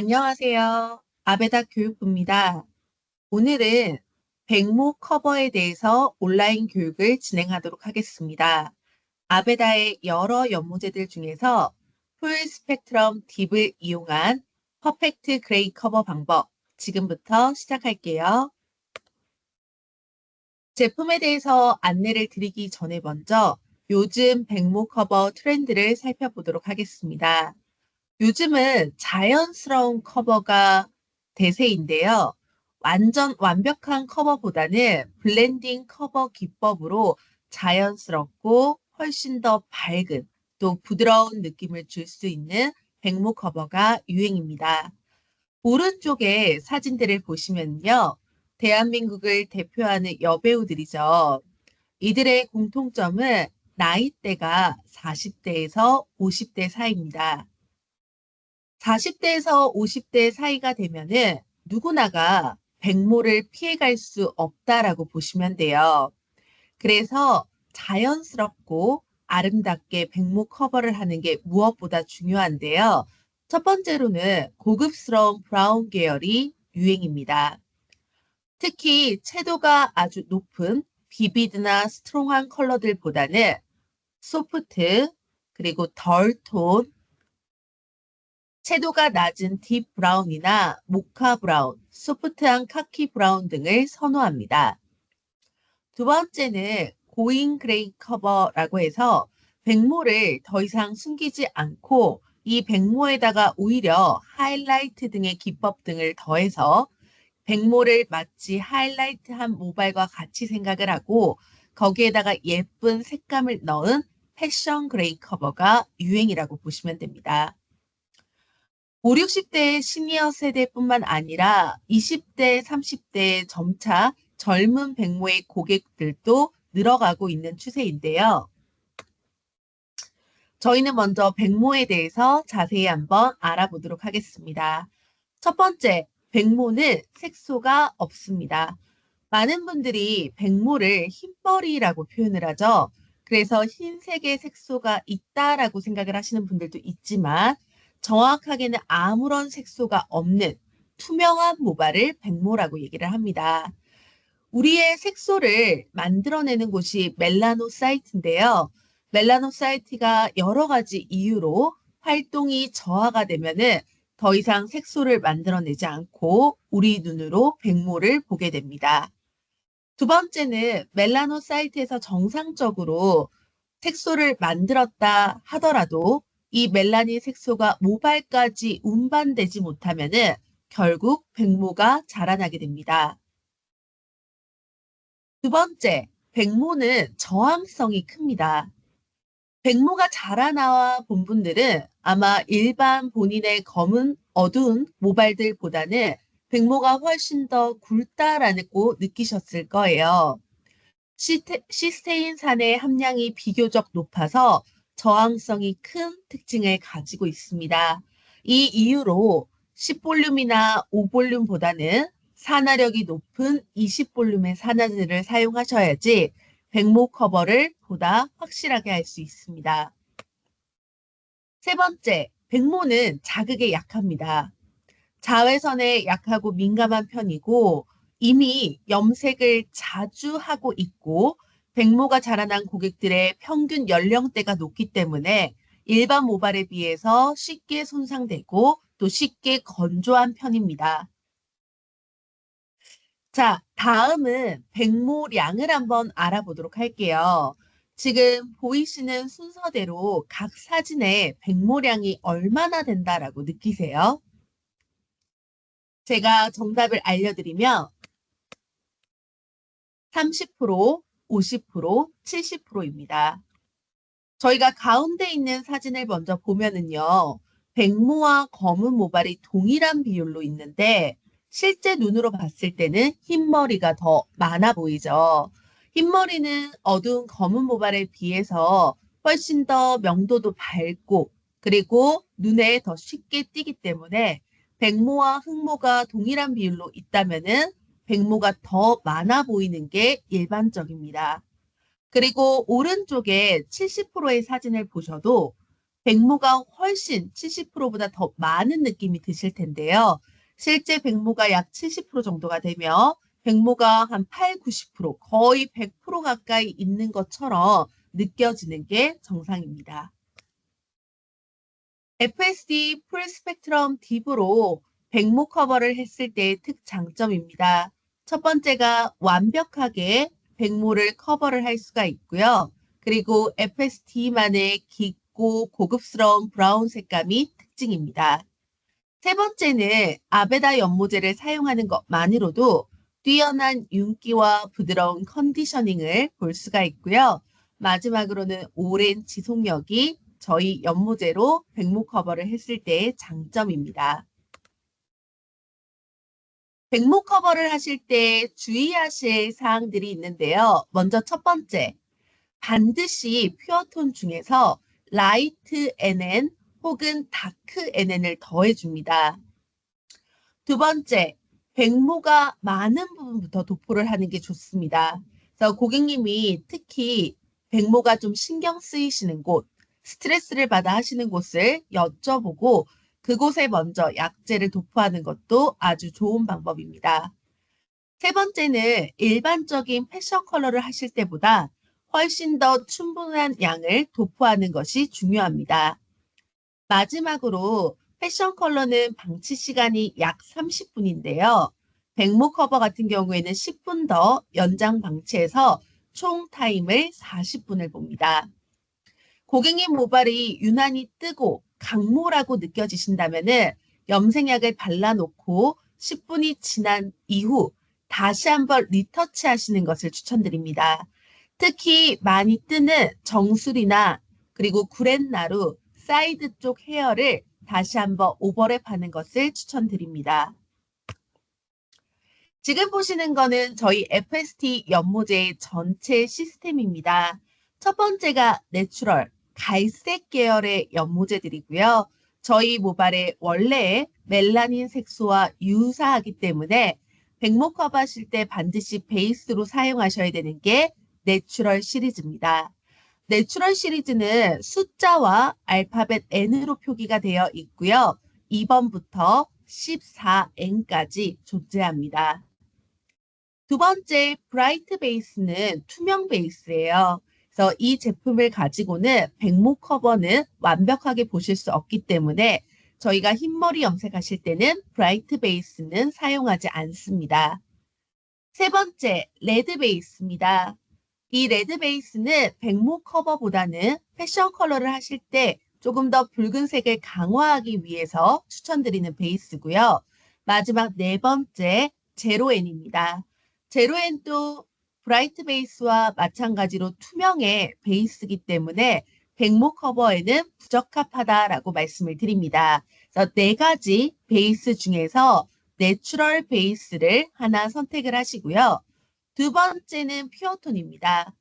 안녕하세요. 아베다 교육부입니다. 오늘은 백모 커버에 대해서 온라인 교육을 진행하도록 하겠습니다. 아베다의 여러 연모제들 중에서 풀 스펙트럼 딥을 이용한 퍼펙트 그레이 커버 방법 지금부터 시작할게요. 제품에 대해서 안내를 드리기 전에 먼저 요즘 백모 커버 트렌드를 살펴보도록 하겠습니다. 요즘은 자연스러운 커버가 대세인데요. 완전 완벽한 커버보다는 블렌딩 커버 기법으로 자연스럽고 훨씬 더 밝은 또 부드러운 느낌을 줄 수 있는 백모 커버가 유행입니다. 오른쪽에 사진들을 보시면요. 대한민국을 대표하는 여배우들이죠. 이들의 공통점은 나이대가 40대에서 50대 사이입니다. 40대에서 50대 사이가 되면은 누구나가 백모를 피해갈 수 없다라고 보시면 돼요. 그래서 자연스럽고 아름답게 백모 커버를 하는 게 무엇보다 중요한데요. 첫 번째로는 고급스러운 브라운 계열이 유행입니다. 특히 채도가 아주 높은 비비드나 스트롱한 컬러들보다는 소프트 그리고 덜 톤, 채도가 낮은 딥 브라운이나 모카 브라운, 소프트한 카키 브라운 등을 선호합니다. 두 번째는 고인 그레이 커버라고 해서 백모를 더 이상 숨기지 않고 이 백모에다가 오히려 하이라이트 등의 기법 등을 더해서 백모를 마치 하이라이트한 모발과 같이 생각을 하고 거기에다가 예쁜 색감을 넣은 패션 그레이 커버가 유행이라고 보시면 됩니다. 5, 60대 시니어 세대뿐만 아니라 20대, 30대 점차 젊은 백모의 고객들도 늘어가고 있는 추세인데요. 저희는 먼저 백모에 대해서 자세히 한번 알아보도록 하겠습니다. 첫 번째, 백모는 색소가 없습니다. 많은 분들이 백모를 흰머리라고 표현을 하죠. 그래서 흰색의 색소가 있다라고 생각을 하시는 분들도 있지만 정확하게는 아무런 색소가 없는 투명한 모발을 백모라고 얘기를 합니다. 우리의 색소를 만들어내는 곳이 멜라노사이트인데요. 멜라노사이트가 여러 가지 이유로 활동이 저하가 되면은 더 이상 색소를 만들어내지 않고 우리 눈으로 백모를 보게 됩니다. 두 번째는 멜라노사이트에서 정상적으로 색소를 만들었다 하더라도 이 멜라닌 색소가 모발까지 운반되지 못하면은 결국 백모가 자라나게 됩니다. 두 번째, 백모는 저항성이 큽니다. 백모가 자라나와 본 분들은 아마 일반 본인의 검은 어두운 모발들보다는 백모가 훨씬 더 굵다라고 느끼셨을 거예요. 시테, 시스테인 산의 함량이 비교적 높아서 저항성이 큰 특징을 가지고 있습니다. 이 이유로 10볼륨이나 5볼륨보다는 산화력이 높은 20볼륨의 산화제를 사용하셔야지 백모 커버를 보다 확실하게 할 수 있습니다. 세 번째, 백모는 자극에 약합니다. 자외선에 약하고 민감한 편이고 이미 염색을 자주 하고 있고 백모가 자라난 고객들의 평균 연령대가 높기 때문에 일반 모발에 비해서 쉽게 손상되고 또 쉽게 건조한 편입니다. 자, 다음은 백모량을 한번 알아보도록 할게요. 지금 보이시는 순서대로 각 사진의 백모량이 얼마나 된다라고 느끼세요? 제가 정답을 알려드리면 30%, 50%, 70%입니다. 저희가 가운데 있는 사진을 먼저 보면은요. 백모와 검은 모발이 동일한 비율로 있는데 실제 눈으로 봤을 때는 흰머리가 더 많아 보이죠. 흰머리는 어두운 검은 모발에 비해서 훨씬 더 명도도 밝고 그리고 눈에 더 쉽게 띄기 때문에 백모와 흑모가 동일한 비율로 있다면은 백모가 더 많아 보이는 게 일반적입니다. 그리고 오른쪽에 70%의 사진을 보셔도 백모가 훨씬 70%보다 더 많은 느낌이 드실 텐데요. 실제 백모가 약 70% 정도가 되며 백모가 한 8, 90% 거의 100% 가까이 있는 것처럼 느껴지는 게 정상입니다. FSD 풀 스펙트럼 딥으로 백모 커버를 했을 때의 특장점입니다. 첫 번째가 완벽하게 백모를 커버를 할 수가 있고요. 그리고 FSD만의 깊고 고급스러운 브라운 색감이 특징입니다. 세 번째는 아베다 연모제를 사용하는 것만으로도 뛰어난 윤기와 부드러운 컨디셔닝을 볼 수가 있고요. 마지막으로는 오랜 지속력이 저희 연모제로 백모 커버를 했을 때의 장점입니다. 백모 커버를 하실 때 주의하실 사항들이 있는데요. 먼저 첫 번째, 반드시 퓨어톤 중에서 라이트 NN 혹은 다크 NN을 더해줍니다. 두 번째, 백모가 많은 부분부터 도포를 하는 게 좋습니다. 그래서 고객님이 특히 백모가 좀 신경 쓰이시는 곳, 스트레스를 받아 하시는 곳을 여쭤보고 그곳에 먼저 약재를 도포하는 것도 아주 좋은 방법입니다. 세 번째는 일반적인 패션 컬러를 하실 때보다 훨씬 더 충분한 양을 도포하는 것이 중요합니다. 마지막으로 패션 컬러는 방치 시간이 약 30분인데요. 백모 커버 같은 경우에는 10분 더 연장 방치해서 총 타임을 40분을 봅니다. 고객님 모발이 유난히 뜨고 강모라고 느껴지신다면 염색약을 발라놓고 10분이 지난 이후 다시 한번 리터치 하시는 것을 추천드립니다. 특히 많이 뜨는 정수리나 그리고 구렛나루, 사이드 쪽 헤어를 다시 한번 오버랩 하는 것을 추천드립니다. 지금 보시는 거는 저희 FST 연모제의 전체 시스템입니다. 첫 번째가 내추럴, 갈색 계열의 연모제들이고요. 저희 모발의 원래의 멜라닌 색소와 유사하기 때문에 커버 하실 때 반드시 베이스로 사용하셔야 되는 게 내추럴 시리즈입니다. 내추럴 시리즈는 숫자와 알파벳 N으로 표기가 되어 있고요. 2번부터 14N까지 존재합니다. 두 번째 브라이트 베이스는 투명 베이스예요. 그래서 이 제품을 가지고는 백모 커버는 완벽하게 보실 수 없기 때문에 저희가 흰머리 염색하실 때는 브라이트 베이스는 사용하지 않습니다. 세 번째, 레드 베이스입니다. 이 레드 베이스는 백모 커버보다는 패션 컬러를 하실 때 조금 더 붉은색을 강화하기 위해서 추천드리는 베이스고요. 마지막 네 번째, 제로엔입니다. 제로엔도 브라이트 베이스와 마찬가지로 투명의 베이스이기 때문에 백모 커버에는 부적합하다라고 말씀을 드립니다. 그래서 네 가지 베이스 중에서 내추럴 베이스를 하나 선택을 하시고요. 두 번째는 퓨어톤입니다.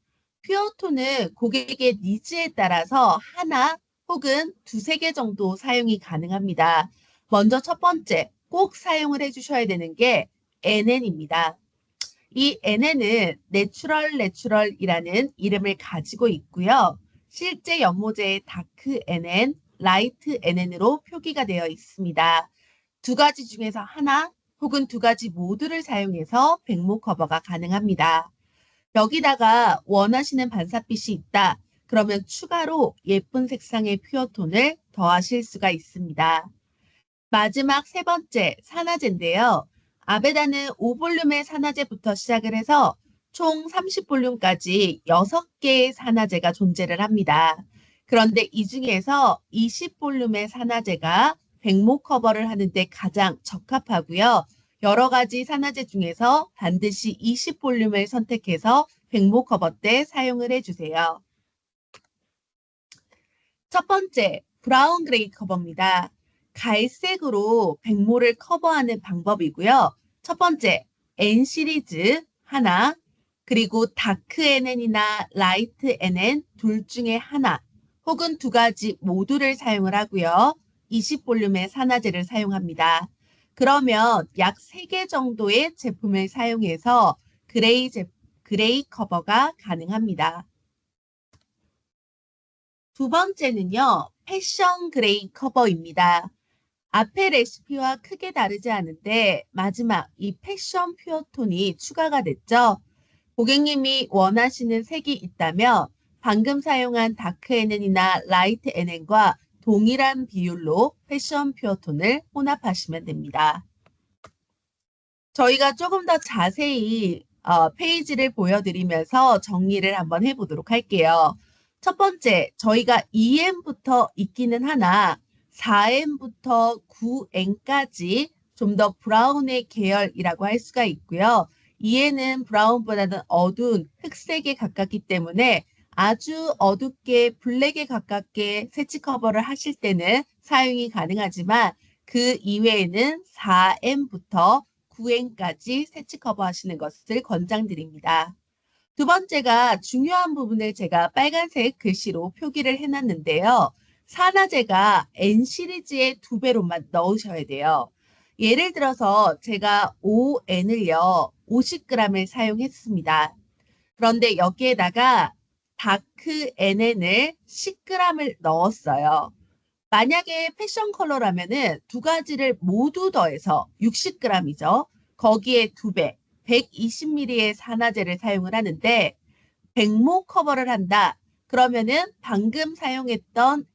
퓨어톤은 고객의 니즈에 따라서 하나 혹은 두세 개 정도 사용이 가능합니다. 먼저 첫 번째 꼭 사용을 해주셔야 되는 게 NN입니다. 이 NN은 내추럴 내추럴이라는 이름을 가지고 있고요. 실제 연모제의 다크 NN, 라이트 NN으로 표기가 되어 있습니다. 두 가지 중에서 하나 혹은 두 가지 모두를 사용해서 백모 커버가 가능합니다. 여기다가 원하시는 반사빛이 있다. 그러면 추가로 예쁜 색상의 퓨어톤을 더하실 수가 있습니다. 마지막 세 번째 산화제인데요. 아베다는 5볼륨의 산화제부터 시작을 해서 총 30볼륨까지 6개의 산화제가 존재를 합니다. 그런데 이 중에서 20볼륨의 산화제가 백모 커버를 하는데 가장 적합하고요. 여러 가지 산화제 중에서 반드시 20볼륨을 선택해서 백모 커버 때 사용을 해주세요. 첫 번째, 브라운 그레이 커버입니다. 갈색으로 백모를 커버하는 방법이고요. 첫 번째, N 시리즈 하나, 그리고 다크 NN이나 라이트 NN 둘 중에 하나, 혹은 두 가지 모두를 사용을 하고요. 20볼륨의 산화제를 사용합니다. 그러면 약 3개 정도의 제품을 사용해서 그레이, 제, 그레이 커버가 가능합니다. 두 번째는요. 패션 그레이 커버입니다. 앞의 레시피와 크게 다르지 않은데 마지막 이 패션 퓨어톤이 추가가 됐죠. 고객님이 원하시는 색이 있다면 방금 사용한 다크 NN이나 라이트 NN과 동일한 비율로 패션 퓨어톤을 혼합하시면 됩니다. 저희가 조금 더 자세히 어, 페이지를 보여드리면서 정리를 한번 해보도록 할게요. 첫 번째, 저희가 2N부터 있기는 하나 4N부터 9N까지 좀 더 브라운의 계열이라고 할 수가 있고요. 2N은 브라운보다는 어두운 흑색에 가깝기 때문에 아주 어둡게 블랙에 가깝게 세치 커버를 하실 때는 사용이 가능하지만 그 이외에는 4N부터 9N까지 세치 커버 하시는 것을 권장드립니다. 두 번째가 중요한 부분을 제가 빨간색 글씨로 표기를 해놨는데요. 산화제가 N 시리즈의 두 배로만 넣으셔야 돼요. 예를 들어서 제가 5N을요, 50g을 사용했습니다. 그런데 여기에다가 다크 NN을 10g을 넣었어요. 만약에 패션 컬러라면은 두 가지를 모두 더해서 60g이죠. 거기에 두 배, 120ml의 산화제를 사용을 하는데 백모 커버를 한다. 그러면은 방금 사용했던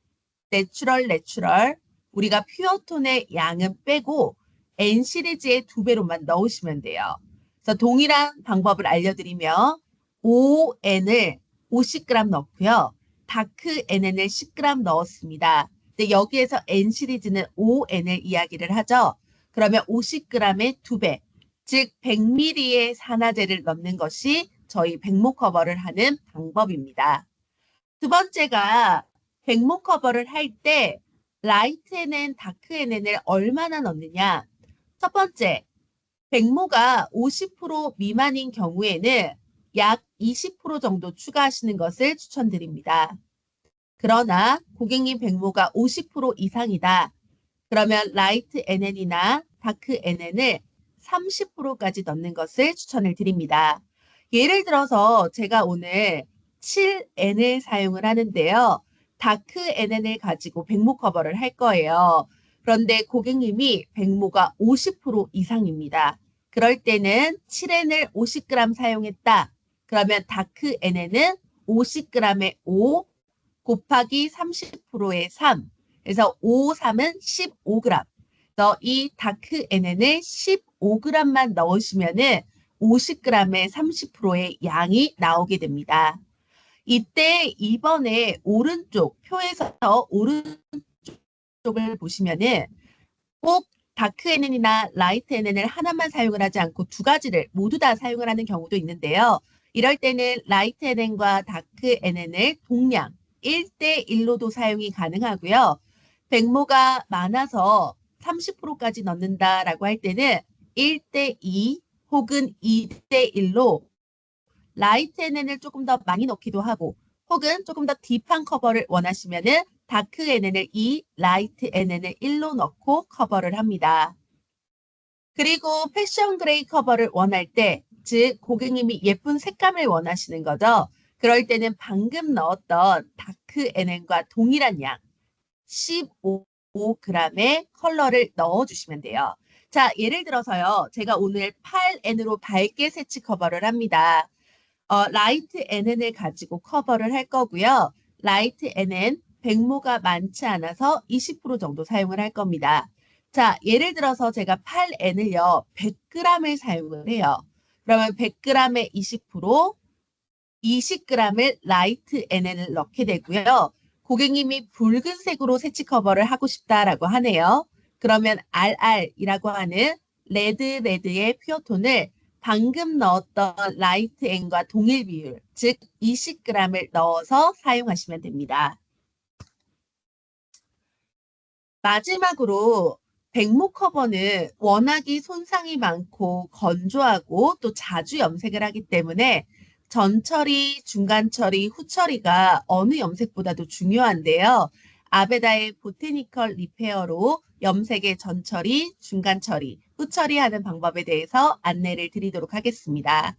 내추럴 내추럴 우리가 퓨어톤의 양은 빼고 N 시리즈의 두 배로만 넣으시면 돼요. 그래서 동일한 방법을 알려드리며 5N을 50g 넣고요. 다크 NN을 10g 넣었습니다. 근데 여기에서 N 시리즈는 5N을 이야기를 하죠. 그러면 50g의 두 배, 즉 100ml의 산화제를 넣는 것이 저희 백모 커버를 하는 방법입니다. 두 번째가 백모 커버를 할 때 라이트 NN, 다크 NN을 얼마나 넣느냐. 첫 번째, 백모가 50% 미만인 경우에는 약 20% 정도 추가하시는 것을 추천드립니다. 그러나 고객님 백모가 50% 이상이다. 그러면 라이트 NN이나 다크 NN을 30%까지 넣는 것을 추천을 드립니다. 예를 들어서 제가 오늘 7N을 사용을 하는데요. 다크 NN을 가지고 백모 커버를 할 거예요. 그런데 고객님이 백모가 50% 이상입니다. 그럴 때는 7N을 50g 사용했다. 그러면 다크 NN은 50g의 5 곱하기 30%의 3. 그래서 5, 3은 15g. 그래서 이 다크 NN을 15g만 넣으시면은 50g의 30%의 양이 나오게 됩니다. 이때 이번에 오른쪽 표에서 오른쪽을 보시면은 꼭 다크 NN이나 라이트 NN을 하나만 사용을 하지 않고 두 가지를 모두 다 사용을 하는 경우도 있는데요. 이럴 때는 라이트 NN과 다크 NN을 동량 1대 1로도 사용이 가능하고요. 백모가 많아서 30%까지 넣는다라고 할 때는 1대 2 혹은 2대 1로 라이트 NN을 조금 더 많이 넣기도 하고 혹은 조금 더 딥한 커버를 원하시면 은 다크 NN을 2, 라이트 NN을 1로 넣고 커버를 합니다. 그리고 패션 그레이 커버를 원할 때 즉 고객님이 예쁜 색감을 원하시는 거죠. 그럴 때는 방금 넣었던 다크 NN과 동일한 양 15g의 컬러를 넣어주시면 돼요. 자, 예를 들어서요. 제가 오늘 8N으로 밝게 세치 커버를 합니다. 어, 라이트 NN을 가지고 커버를 할 거고요. 라이트 NN 백모가 많지 않아서 20% 정도 사용을 할 겁니다. 자, 예를 들어서 제가 8N을요. 100g을 사용을 해요. 그러면 100g에 20%, 20g을 라이트 NN을 넣게 되고요. 고객님이 붉은색으로 세치 커버를 하고 싶다라고 하네요. 그러면 RR이라고 하는 레드 레드의 퓨어톤을 방금 넣었던 라이트 N과 동일 비율, 즉 20g을 넣어서 사용하시면 됩니다. 마지막으로 백모 커버는 워낙이 손상이 많고 건조하고 또 자주 염색을 하기 때문에 전 처리, 중간 처리, 후 처리가 어느 염색보다도 중요한데요. 아베다의 보테니컬 리페어로 염색의 전 처리, 중간 처리, 후 처리하는 방법에 대해서 안내를 드리도록 하겠습니다.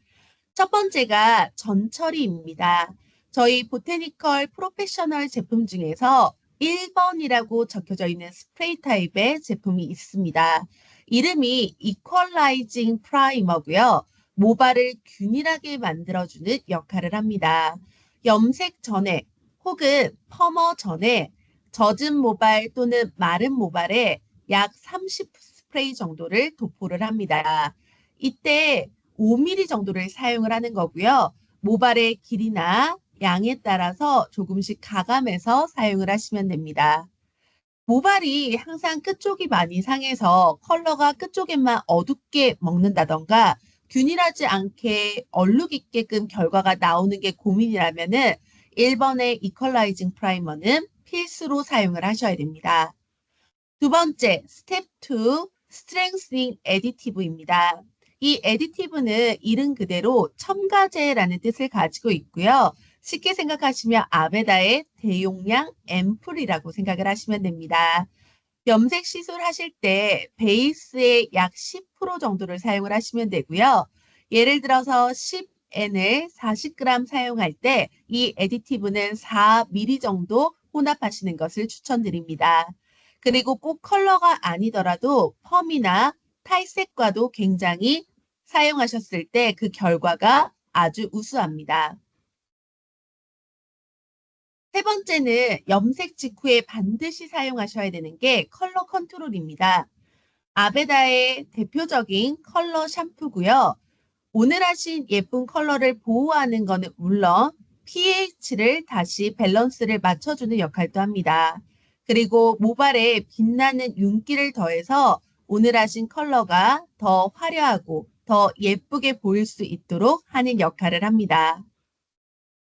첫 번째가 전 처리입니다. 저희 보테니컬 프로페셔널 제품 중에서 1번이라고 적혀져 있는 스프레이 타입의 제품이 있습니다. 이름이 이퀄라이징 프라이머고요. 모발을 균일하게 만들어주는 역할을 합니다. 염색 전에 혹은 펌어 전에 젖은 모발 또는 마른 모발에 약 30 스프레이 정도를 도포를 합니다. 이때 5mm 정도를 사용을 하는 거고요. 모발의 길이나 양에 따라서 조금씩 가감해서 사용을 하시면 됩니다. 모발이 항상 끝쪽이 많이 상해서 컬러가 끝쪽에만 어둡게 먹는다던가 균일하지 않게 얼룩 있게끔 결과가 나오는 게 고민이라면은 1번의 이퀄라이징 프라이머는 필수로 사용을 하셔야 됩니다. 두 번째, 스텝 2, 스트렝스닝 에디티브입니다. 이 에디티브는 이름 그대로 첨가제라는 뜻을 가지고 있고요. 쉽게 생각하시면 아베다의 대용량 앰플이라고 생각을 하시면 됩니다. 염색 시술 하실 때 베이스의 약 10% 정도를 사용을 하시면 되고요. 예를 들어서 10N을 40g 사용할 때 이 에디티브는 4ml 정도 혼합하시는 것을 추천드립니다. 그리고 꼭 컬러가 아니더라도 펌이나 탈색과도 굉장히 사용하셨을 때 그 결과가 아주 우수합니다. 세 번째는 염색 직후에 반드시 사용하셔야 되는 게 컬러 컨트롤입니다. 아베다의 대표적인 컬러 샴푸고요. 오늘 하신 예쁜 컬러를 보호하는 것은 물론 pH를 다시 밸런스를 맞춰주는 역할도 합니다. 그리고 모발에 빛나는 윤기를 더해서 오늘 하신 컬러가 더 화려하고 더 예쁘게 보일 수 있도록 하는 역할을 합니다.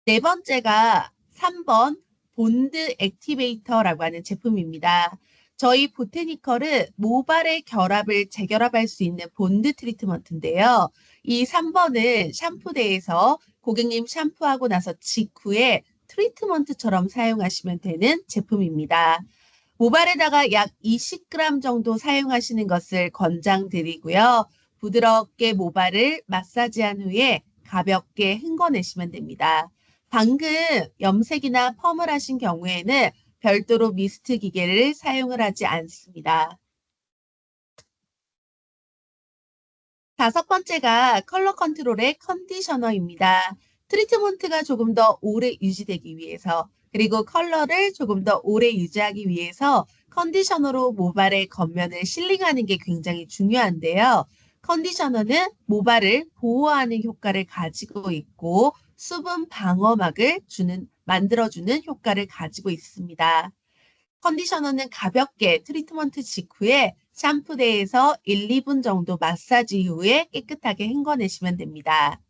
네 번째가 3번 본드 액티베이터라고 하는 제품입니다. 저희 보테니컬은 모발의 결합을 재결합할 수 있는 본드 트리트먼트인데요. 이 3번은 샴푸대에서 고객님 샴푸하고 나서 직후에 트리트먼트처럼 사용하시면 되는 제품입니다. 모발에다가 약 20g 정도 사용하시는 것을 권장드리고요. 부드럽게 모발을 마사지한 후에 가볍게 헹궈내시면 됩니다. 방금 염색이나 펌을 하신 경우에는 별도로 미스트 기계를 사용을 하지 않습니다. 다섯 번째가 컬러 컨트롤의 컨디셔너입니다. 트리트먼트가 조금 더 오래 유지되기 위해서 그리고 컬러를 조금 더 오래 유지하기 위해서 컨디셔너로 모발의 겉면을 실링하는 게 굉장히 중요한데요. 컨디셔너는 모발을 보호하는 효과를 가지고 있고 수분 방어막을 주는 만들어주는 효과를 가지고 있습니다. 컨디셔너는 가볍게 트리트먼트 직후에 샴푸대에서 1, 2분 정도 마사지 이후에 깨끗하게 헹궈내시면 됩니다.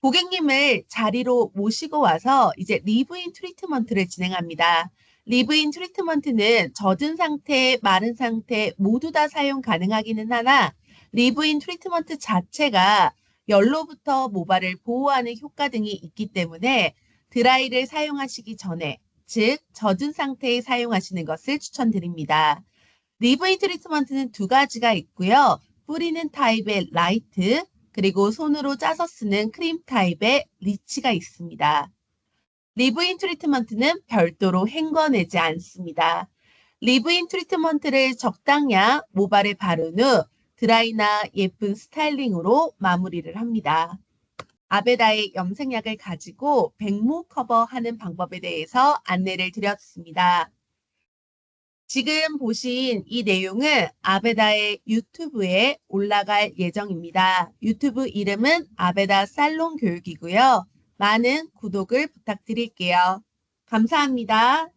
고객님을 자리로 모시고 와서 이제 리브인 트리트먼트를 진행합니다. 리브인 트리트먼트는 젖은 상태, 마른 상태 모두 다 사용 가능하기는 하나 리브인 트리트먼트 자체가 열로부터 모발을 보호하는 효과 등이 있기 때문에 드라이를 사용하시기 전에 즉 젖은 상태에 사용하시는 것을 추천드립니다. 리브인 트리트먼트는 두 가지가 있고요. 뿌리는 타입의 라이트 그리고 손으로 짜서 쓰는 크림 타입의 리치가 있습니다. 리브인 트리트먼트는 별도로 헹궈내지 않습니다. 리브인 트리트먼트를 적당량 모발에 바른 후 드라이나 예쁜 스타일링으로 마무리를 합니다. 아베다의 염색약을 가지고 백모 커버하는 방법에 대해서 안내를 드렸습니다. 지금 보신 이 내용은 아베다의 유튜브에 올라갈 예정입니다. 유튜브 이름은 아베다 살롱 교육이고요. 많은 구독을 부탁드릴게요. 감사합니다.